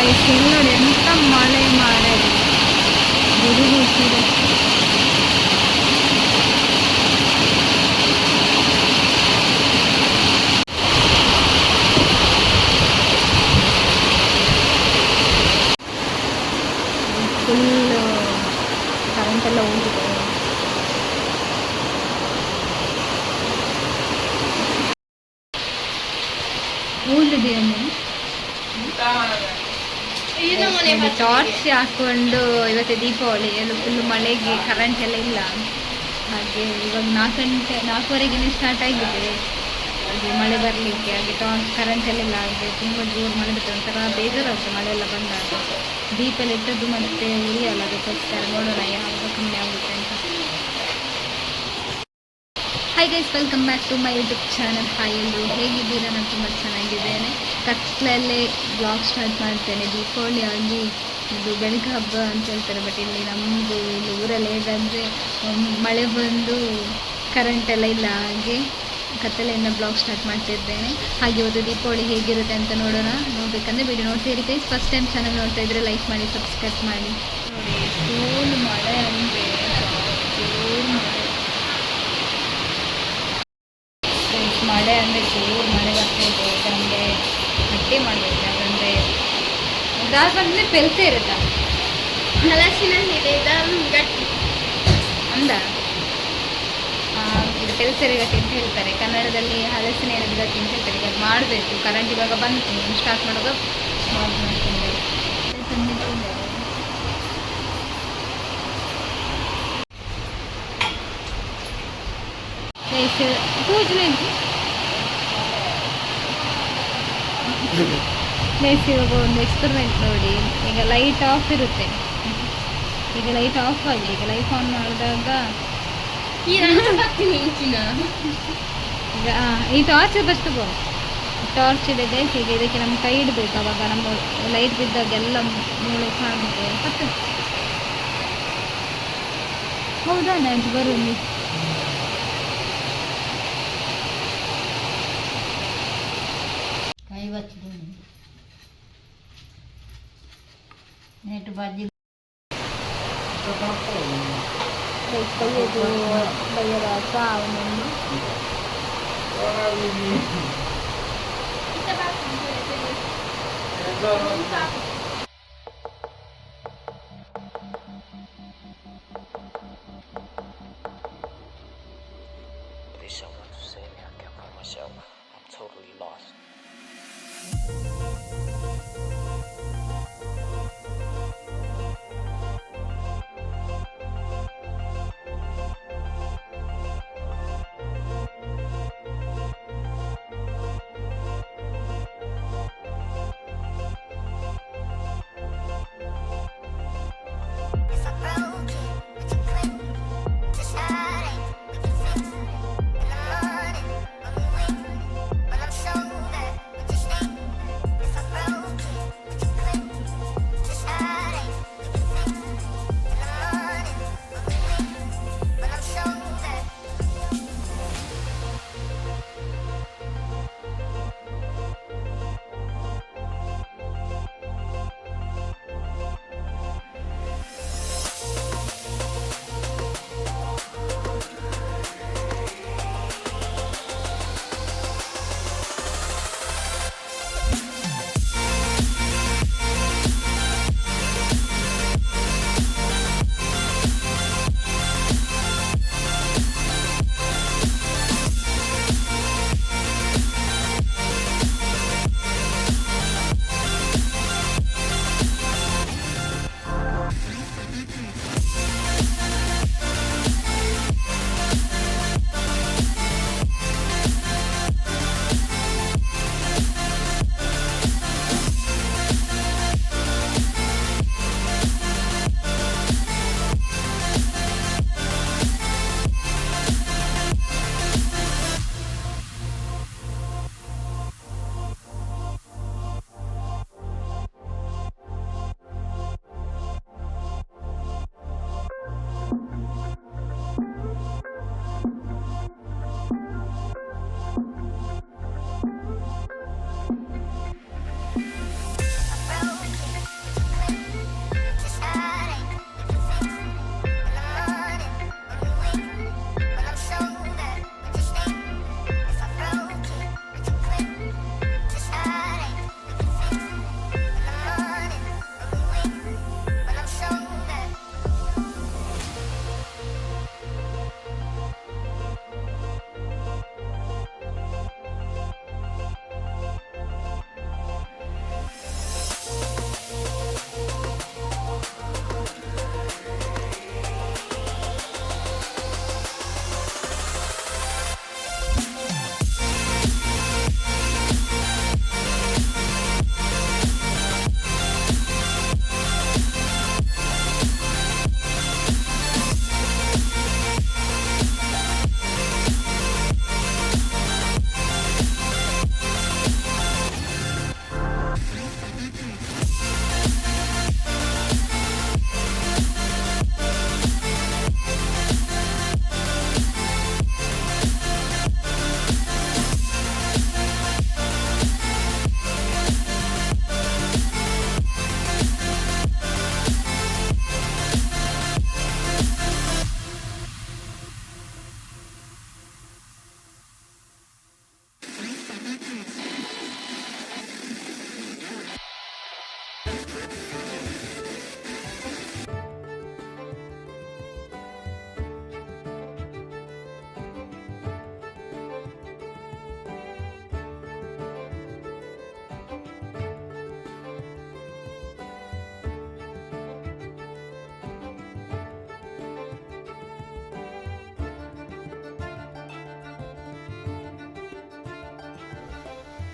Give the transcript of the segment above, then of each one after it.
Guys ಇಲ್ಲಿ ನೋಡಿ ಎಂತ ಮಳೆ ಮಾರೆ ಗುಡುಗುಟ್ಟಿದೆ ಟಾರ್ಚ್ ಹಾಕೊಂಡು ಇವತ್ತೆ ದೀಪಾವಳಿ, ಎಲ್ಲ ಫುಲ್ ಮಳೆಗೆ ಕರೆಂಟ್ ಎಲ್ಲ ಇಲ್ಲ. ಹಾಗೆ ಇವಾಗ ನಾಲ್ಕು ಗಂಟೆ ನಾಲ್ಕುವರೆಗೆ ಸ್ಟಾರ್ಟ್ ಆಗಿದೆ. ಹಾಗೆ ಮಳೆ ಬರಲಿಕ್ಕೆ, ಹಾಗೆ ಟಾರ್ಚ್ ಕರೆಂಟ್ ಎಲ್ಲ ಇಲ್ಲ. ಹಾಗೆ ತುಂಬ ಜೋರು ಮಳೆ ಬಿಟ್ಟು ಒಂಥರ ಬೇಜಾರಾಗುತ್ತೆ ಮಳೆ ಎಲ್ಲ ಬಂದಾಗ. ದೀಪ ಎಲ್ಲ ಇಟ್ಟದ್ದು ಮತ್ತೆ ಉರಿಯಲ್ಲ, ಅದಕ್ಕೋಸ್ಕರ ನೋಡೋಣ ಯಾವಾಗ ಕಮ್ಮಿ ಆಗುತ್ತೆ ಅಂತ. Hi guys welcome back to my YouTube channel hi ಎಲ್ಲರೂ ಹೇಗಿದ್ದೀರಾ? ನಾನು ತುಂಬ ಚೆನ್ನಾಗಿದ್ದೇನೆ. ಕತ್ಲಲ್ಲೇ ಬ್ಲಾಗ್ ಸ್ಟಾರ್ಟ್ ಮಾಡ್ತೇನೆ, ದೀಪಾವಳಿ ಆಗಿ ಇದು ಬೆಳಗ್ಗೆ ಹಬ್ಬ ಅಂತ ಹೇಳ್ತಾರೆ ಬಟ್ ಇಲ್ಲಿ ನಮ್ಮದು ಇಲ್ಲಿ ಊರಲ್ಲಿ ಹೇಗಂದರೆ ಮಳೆ ಬಂದು ಕರೆಂಟ್ ಎಲ್ಲ ಇಲ್ಲ ಹಾಗೆ ಕತ್ತಲೆಯಿಂದ ಬ್ಲಾಗ್ ಸ್ಟಾರ್ಟ್ ಮಾಡ್ತಿದ್ದೇನೆ ಹಾಗೆ ಇವತ್ತು ದೀಪಾವಳಿ ಹೇಗಿರುತ್ತೆ ಅಂತ ನೋಡೋಣ, ನೋಡಬೇಕಂದ್ರೆ ವಿಡಿಯೋ ನೋಡ್ತೀರಿ ಗೈಸ್ ಫಸ್ಟ್ ಟೈಮ್ ಚಾನಲ್ ನೋಡ್ತಾ ಇದ್ರೆ ಲೈಕ್ ಮಾಡಿ ಸಬ್ಸ್ಕ್ರೈಬ್ ಮಾಡಿ. ನೋಡಿ ಮಳೆ ಅಂದರೆ ಜೋರು ಮಳೆ. ಮಳೆ ಅಂದರೆ ಜೋರು ಮಳೆ ಬರ್ತಾ ಇದೆ. ಮಾಡಬೇಕು ಯಾಕಂದರೆ ಬಂದರೆ ಪೆಲ್ತೆ ಇರುತ್ತಾ. ಹಲಸಿನ ಗಟ್ಟಿ. ಅಂದ. ಆ, ಇದು ಪೆಲ್ಸರಿ ಗಟ್ಟಿ ಅಂತ ಹೇಳ್ತಾರೆ. ಕನ್ನಡದಲ್ಲಿ ಹಲಸಿನ ಎರಡು ಗಟ್ಟಿ ಅಂತ ಹೇಳ್ತಾರೆ. ಈಗ ಮಾಡಬೇಕು. ಕರೆಂಟ್ ಇವಾಗ ಬಂತು. ಸ್ಟಾರ್ಟ್ ಮಾಡುವಾಗ ಪೂಜೆ ಮಾಡ್ತೀನಿ ಗೈಸ್ ಇವಾಗ ಒಂದು ಎಕ್ಸ್ಪರಿಮೆಂಟ್ ನೋಡಿ. ಈಗ ಲೈಟ್ ಆಫ್ ಇರುತ್ತೆ. ಈಗ ಲೈಟ್ ಆಫ್ ಆಗಿ ಈಗ ಲೈಟ್ ಆನ್ ಮಾಡಿದಾಗ ಈಗ ಈ ಟಾರ್ಚ್ ಫಸ್ಟ್ ಟಾರ್ಚ್ ಇದೆ ಈಗ ಇದಕ್ಕೆ ನಮ್ಮ ಕೈ ಇಡಬೇಕು. ಅವಾಗ ನಮ್ಮ ಲೈಟ್ ಬಿದ್ದಾಗ ಎಲ್ಲ ಮೂಳೆ ಕಾಣುತ್ತೆ. ಹೌದಾ ನಾನು ಬರು వచ్చింది నేటి bajji Please, someone to save me. I can't find myself. I'm totally lost.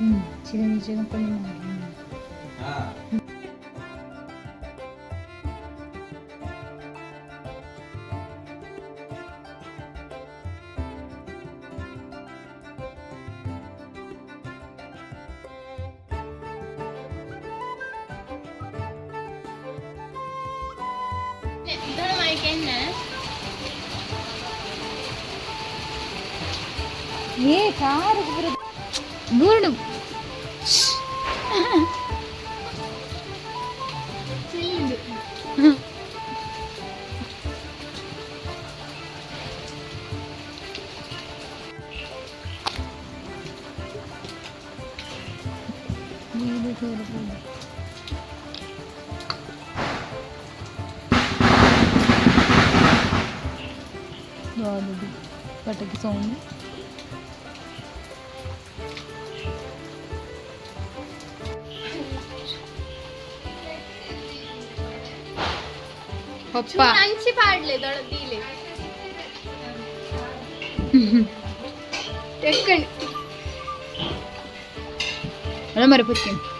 응, 지금이 지금 걸리면 안 아. இதோட வாய்க்கு என்ன ஏ காருக்கு போகிறது தூரணும் పట్టకి సౌండ్ पप्पा छानशी पाडले दळत दिले टेकण मला मरपत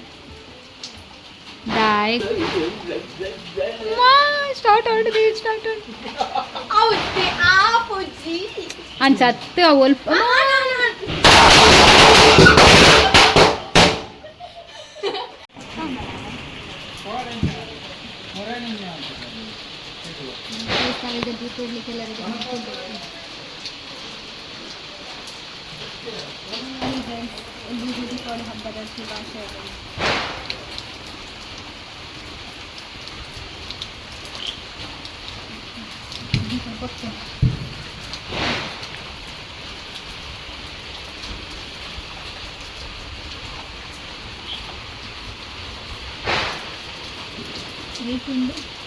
डाळ स्टार्ट आउट दे स्टार्ट आउट आउट ते आप जी आणि जात अवल ಭಾಷೆ 엄청 껍질. 이쁜데?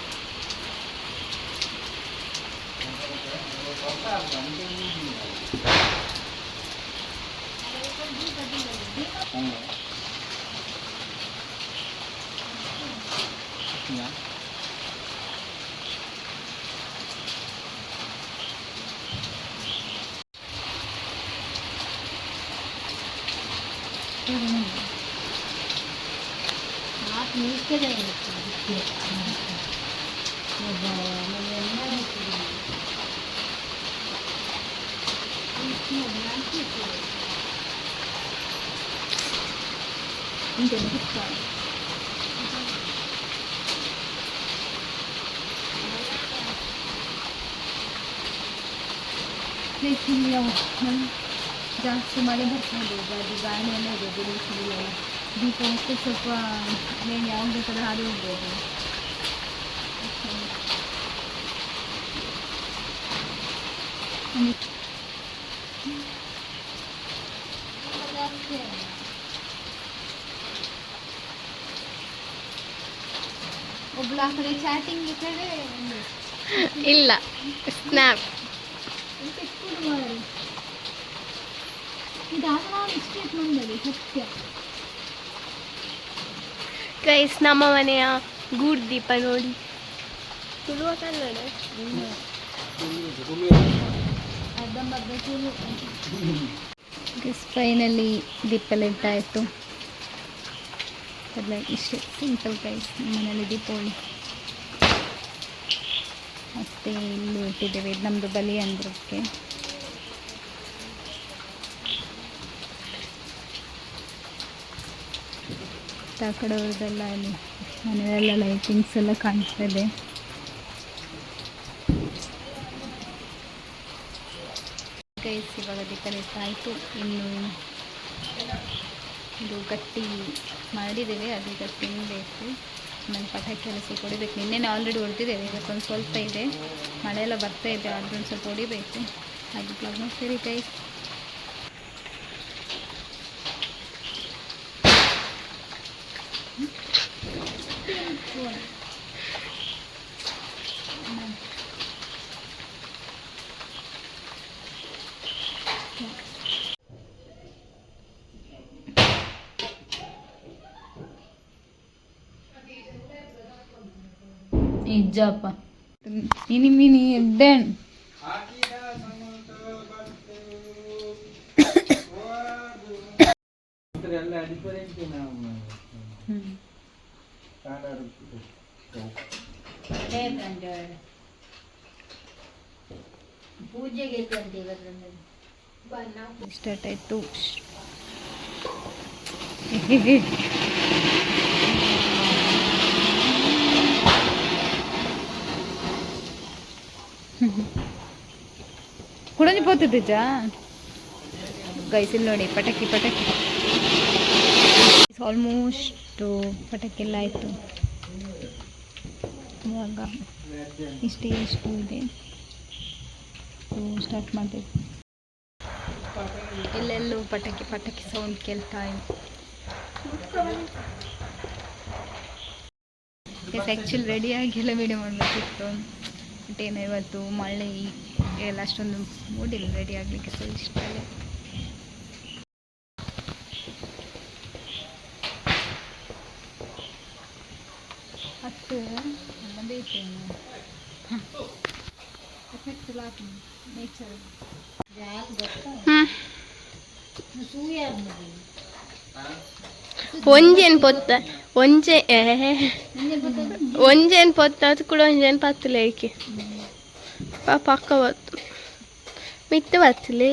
깨져있는 느낌이 그래서 맨날 이제 먹자. लेकिन यह हम जहाँ से मालूम होता है दुर्गा दुर्गा ने मैं दुर्गा ने ದೀಪ ಮತ್ತೆ ಸ್ವಲ್ಪ ಏನು ಯಾವಾಗ ಬೇಕಾದ್ರೆ ಹಾರಿ ಹೋಗ್ಬೋದು. ಒಬ್ಳು ಆ ಕಡೆ ಚಾಟಿಂಗ್ ಈ ಕಡೆ ಇಲ್ಲ ಸ್ನ್ಯಾಪ್ ಮಾಡಿ ಇದಾಗ ನಾನು ಮಿಸ್ಟೇಕ್ ಮಾಡಿದೆ ಸತ್ಯ. ಗೈಸ್ ನಮ್ಮ ಮನೆಯ ಗೂಡ್ ದೀಪ ನೋಡಿ. ಸುಡುವ ಕನ್ನಡ ಗೈಸ್ ಫೈನಲಿ ದೀಪೆಲ್ಲ ಇಟ್ಟಾಯಿತು ಎಲ್ಲ ಇಷ್ಟೇ ಸಿಂಪಲ್ ಪ್ರೈಸ್ ಮನೇಲಿ ದೀಪಾವಳಿ. ಮತ್ತು ಇಲ್ಲಿ ಇಟ್ಟಿದ್ದೇವೆ ನಮ್ಮದು ಬಲಿ ಅಂದ್ರಕ್ಕೆ ಆ ಕಡೆ ಅವ್ರದ್ದೆಲ್ಲ ಅಲ್ಲಿ ಮನೆಯಲ್ಲ ಲೈಟಿಂಗ್ಸ್ ಎಲ್ಲ ಕಾಣಿಸ್ತಾ ಇದೆ. ಗೈಸ್ ಇವಾಗ ದೀಪಾವಳಿ ಆಯಿತು. ಇನ್ನು ಇದು ಗಟ್ಟಿ ಮಾಡಿದ್ದೇವೆ ಅದೀಗ ತಿನ್ನಬೇಕು ಆಮೇಲೆ ಪಟಾಕಿ ಎಲ್ಲ ಸ್ವಲ್ಪ ಹೊಡಿಬೇಕು. ನಿನ್ನೆನೇ ಆಲ್ರೆಡಿ ಹೊಡೆದಿದ್ದೇವೆ ಇವತ್ತೊಂದು ಸ್ವಲ್ಪ ಇದೆ. ಮಳೆ ಎಲ್ಲ ಬರ್ತಾ ಇದೆ, ಆದ್ರೂ ಸ್ವಲ್ಪ ಹೊಡಿಬೇಕು. ಅದು ಬ್ಲಾಗ್ನ ಸರಿ ಗೈಸ್ ಉಜ್ಜಪ್ಪ ಮಿನಿ ಮಿನಿ ಎಡ್ಡೆಣ್ ಅದೇ ಕಂಡ ಪೂಜೆಗೆ ಅಂತ ಇವತ್ತೊಂದು ಸ್ಟಾರ್ಟ್ ಆಯ್ತು ಕುಡಂಜಿ ಪೋತಿದ್ದ ಗೈಸಿಲ್ ನೋಡಿ, ಪಟಾಕಿ ಪಟಾಕಿ. ಆಲ್ಮೋಸ್ಟ್ ಪಟಾಕಿ ಎಲ್ಲ ಆಯಿತು. ಇವಾಗ ಇಷ್ಟೇ, ಇಷ್ಟು ಇದೆ. ಸ್ಟಾರ್ಟ್ ಮಾಡ್ತೀವಿ ಎಲ್ಲೆಲ್ಲೂ ಪಟಾಕಿ ಪಟಾಕಿ ಸೌಂಡ್ ಕೇಳ್ತಾ ಇದೆ ಆ್ಯಕ್ಚುಲಿ ರೆಡಿಯಾಗಿ ಎಲ್ಲ ವೀಡಿಯೋ ಮಾಡಬೇಕಿತ್ತು. ಬಟ್ ಏನೋ ಇವತ್ತು ಮಳೆ ಎಲ್ಲ ಅಷ್ಟೊಂದು ಮೂಡಿಲ್ಲ ರೆಡಿ ಆಗಲಿಕ್ಕೆ ಸೊ ಇಷ್ಟ ಹತ್ತು ಬಂದೈತೆ ಎಫೆಕ್ಟ್ ನೇಚರ್ ಸೂರ್ಯ ಸೂಯ ಒಂಜೇನ್ ಪೊತ್ತ ಒಂಜೆ ಏ ಒಂಜೇನ್ ಪೊತ್ತ ಅದು ಕೂಡ ಒಂಜೇನ್ ಪತ್ತಲೆ ಏಕೆ ಪಾ ಪಕ್ಕ ಬತ್ತು ಮಿತ್ತ ಬತ್ತಲೆ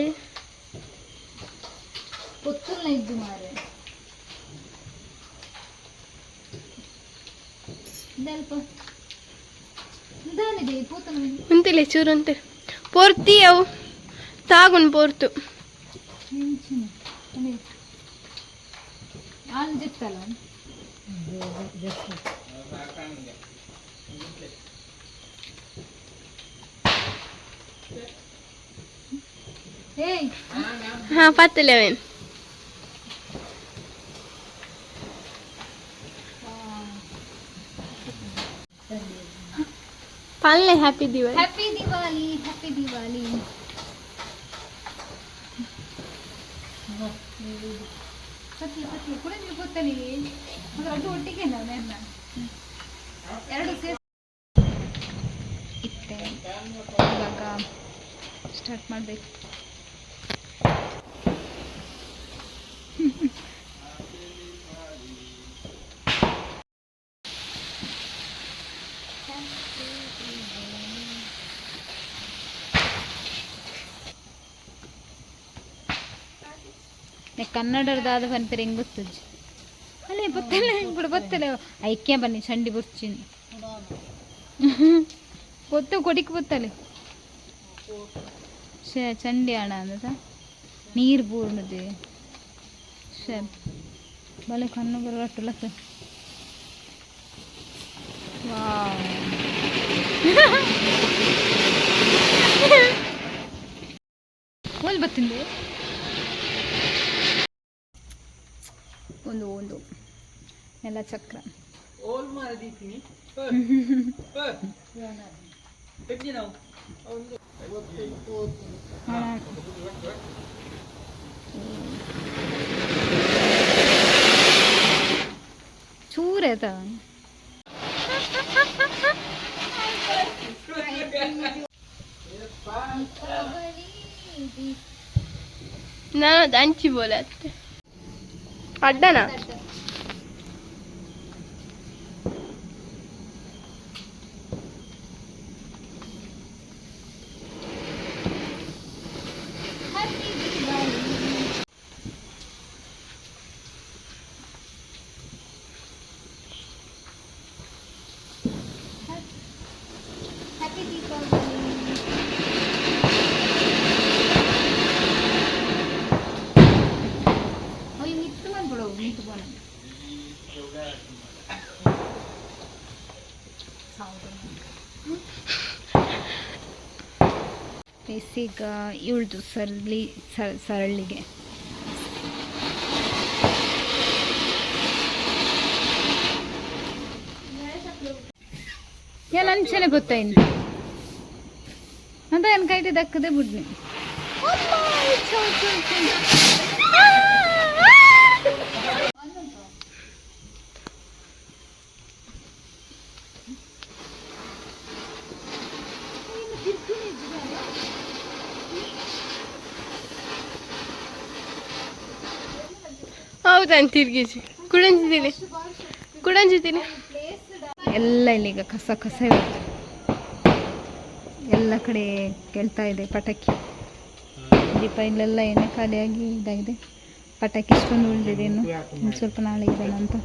ಗೊತ್ತಿಲ್ಲ ಇದ್ದು ಮಾರೆ ಇದಲ್ಪ ಇದಾನಿದೆ ಪೂತನ ಉಂತಿಲೆ చెప్తాను పత్తులేవేం पालने happy Diwali. Happy Diwali happy Diwali. Happy Diwali happy ಕೂತಲಿ ಕುಡಿದ್ರೆ ಅದು ಒಟ್ಟಿಗೆ ನಾನು ಎರಡು ಸೇರಿ ಇತ್ತೆ. ಇವಾಗ ಸ್ಟಾರ್ಟ್ ಮಾಡಬೇಕು. ಕನ್ನಡದಾದ ಪನ್ಪೆರೆ ಹೆಂಗ್ ಗೊತ್ತಜ್ಜಿ ಅಲ್ಲೇ ಬತ್ತಲ್ಲ ఇప్పుడు ಬತ್ತಲ್ಲ ಐಕ್ಯ ಬನ್ನಿ ಚಂಡಿ ಬುರ್ಚಿನ್ ಗೊತ್ತು ಕೊಡಿಕ್ ಬತ್ತಲೆ ಶೇ ಚಂಡಿ ಹಣ ಅಂದ ನೀರು ಬೂರ್ಣದೆ ಶೇ ಬಲೆ ಕಣ್ಣು ಬರಟ್ಟಲ್ಲ ವಾವ್ ಒಂದು ಬತ್ತಿಂದೆ ಒಂದು ಒಂದು. ನೆಲ ಚಕ್ರ. ಚೂರ್ ಆಯ್ತಾ? ನಾನು ದಂಚಿ ಬೋಲತ್ತೆ അഡ്ഡനാ ಬೇಸಿಗ ಇವಳ್ದು ಸರಳಿ ಸರಳಿಗೆ. ಎಲ್ಲ ಅಂಚನೆ ಗೊತ್ತಾಯ್ತು ಅಂತ ಎನ್ಕೈತೆ ದಕ್ಕದೆ ಬಿಡ್ನಿ ಹೌದಂತ ತಿರ್ಗಿಸಿ. ಕುಡಂಜಿದ್ದೀನಿ ಕುಡಂಜಿದ್ದೀನಿ ಎಲ್ಲ ಇಲ್ಲಿಗ ಕಸ ಕಸ ಇರುತ್ತೆ. ಎಲ್ಲ ಕಡೆ ಕೇಳ್ತಾ ಇದೆ ಪಟಾಕಿ. ದೀಪ ಇಲ್ಲೆಲ್ಲ ಏನೇ ಖಾಲಿಯಾಗಿ ಇದಾಗಿದೆ. ಪಟಾಕಿ ಇಷ್ಟೊಂದು ಉಳಿದಿದೆ ಇನ್ನು. ಸ್ವಲ್ಪ ನಾಳೆ ಇದೆ ಅಂತ